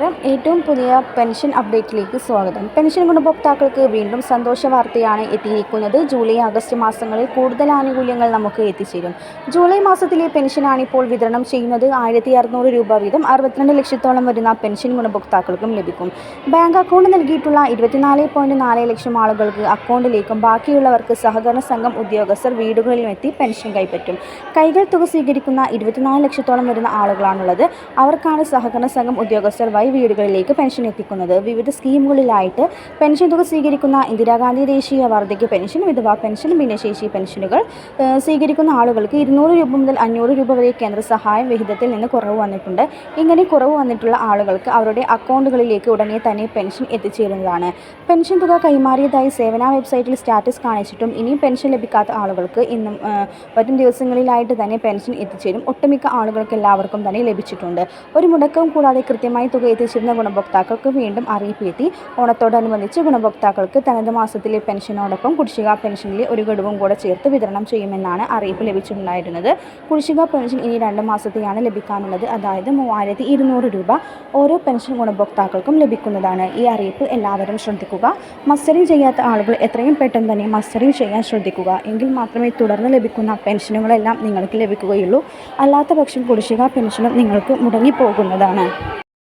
നമസ്കാരം. ഏറ്റവും പുതിയ പെൻഷൻ അപ്ഡേറ്റിലേക്ക് സ്വാഗതം. പെൻഷൻ ഗുണഭോക്താക്കൾക്ക് വീണ്ടും സന്തോഷ വാർത്തയാണ് എത്തിയിരിക്കുന്നത്. ജൂലൈ ആഗസ്റ്റ് മാസങ്ങളിൽ കൂടുതൽ ആനുകൂല്യങ്ങൾ നമുക്ക് എത്തിച്ചേരും. ജൂലൈ മാസത്തിലെ പെൻഷനാണ് ഇപ്പോൾ വിതരണം ചെയ്യുന്നത്. ആയിരത്തി അറുന്നൂറ് രൂപ വീതം അറുപത്തിരണ്ട് ലക്ഷത്തോളം വരുന്ന പെൻഷൻ ഗുണഭോക്താക്കൾക്കും ലഭിക്കും. ബാങ്ക് അക്കൗണ്ട് നൽകിയിട്ടുള്ള ഇരുപത്തിനാല് നാല് ലക്ഷം ആളുകൾക്ക് അക്കൗണ്ടിലേക്കും ബാക്കിയുള്ളവർക്ക് സഹകരണ സംഘം ഉദ്യോഗസ്ഥർ വീടുകളിലും എത്തി പെൻഷൻ കൈപ്പറ്റും. കൈകൾ തുക സ്വീകരിക്കുന്ന ഇരുപത്തിനാല് ലക്ഷത്തോളം വരുന്ന ആളുകളാണുള്ളത്. അവർക്കാണ് സഹകരണ സംഘം ഉദ്യോഗസ്ഥർ വീടുകളിലേക്ക് പെൻഷൻ എത്തിക്കുന്നത്. വിവിധ സ്കീമുകളിലായിട്ട് പെൻഷൻ തുക സ്വീകരിക്കുന്ന ഇന്ദിരാഗാന്ധി ദേശീയ വാർദ്ധക്യ പെൻഷൻ വിധവാ പെൻഷൻ ഭിന്നശേഷി പെൻഷനുകൾ സ്വീകരിക്കുന്ന ആളുകൾക്ക് ഇരുന്നൂറ് രൂപ മുതൽ അഞ്ഞൂറ് രൂപ വരെ കേന്ദ്ര സഹായം വിഹിതത്തിൽ നിന്ന് കുറവ് വന്നിട്ടുണ്ട്. ഇങ്ങനെ കുറവ് വന്നിട്ടുള്ള ആളുകൾക്ക് അവരുടെ അക്കൗണ്ടുകളിലേക്ക് ഉടനെ തന്നെ പെൻഷൻ എത്തിച്ചേരുന്നതാണ്. പെൻഷൻ തുക കൈമാറിയതായി സേവന വെബ്സൈറ്റിൽ സ്റ്റാറ്റസ് കാണിച്ചിട്ടും ഇനിയും പെൻഷൻ ലഭിക്കാത്ത ആളുകൾക്ക് ഇന്നും വരും ദിവസങ്ങളിലായിട്ട് തന്നെ പെൻഷൻ എത്തിച്ചേരും. ഒട്ടുമിക്ക ആളുകൾക്ക് എല്ലാവർക്കും തന്നെ ലഭിച്ചിട്ടുണ്ട്. ഒരു മുടക്കവും കൂടാതെ കൃത്യമായി തുക എത്തിച്ചിരുന്ന ഗുണഭോക്താക്കൾക്ക് വീണ്ടും അറിയിപ്പ് എത്തി ഓണത്തോടനുബന്ധിച്ച് ഗുണഭോക്താക്കൾക്ക് തനത് മാസത്തിലെ പെൻഷനോടൊപ്പം കുടിശ്ശിക പെൻഷനിലെ ഒരു ഗഡുവും കൂടെ ചേർത്ത് വിതരണം ചെയ്യുമെന്നാണ് അറിയിപ്പ് ലഭിച്ചിട്ടുണ്ടായിരുന്നത്. കുടിശ്ശിക പെൻഷൻ ഇനി രണ്ട് മാസത്തെയാണ് ലഭിക്കാനുള്ളത്. അതായത് മൂവായിരത്തി ഇരുന്നൂറ് രൂപ ഓരോ പെൻഷൻ ഗുണഭോക്താക്കൾക്കും ലഭിക്കുന്നതാണ്. ഈ അറിയിപ്പ് എല്ലാവരും ശ്രദ്ധിക്കുക. മസ്റ്ററിംഗ് ചെയ്യാത്ത ആളുകൾ എത്രയും പെട്ടെന്ന് തന്നെ മസ്റ്ററിംഗ് ചെയ്യാൻ ശ്രദ്ധിക്കുക. എങ്കിൽ മാത്രമേ തുടർന്ന് ലഭിക്കുന്ന പെൻഷനുകളെല്ലാം നിങ്ങൾക്ക് ലഭിക്കുകയുള്ളൂ. അല്ലാത്ത പക്ഷം കുടിശ്ശിക പെൻഷനും നിങ്ങൾക്ക് മുടങ്ങിപ്പോകുന്നതാണ്.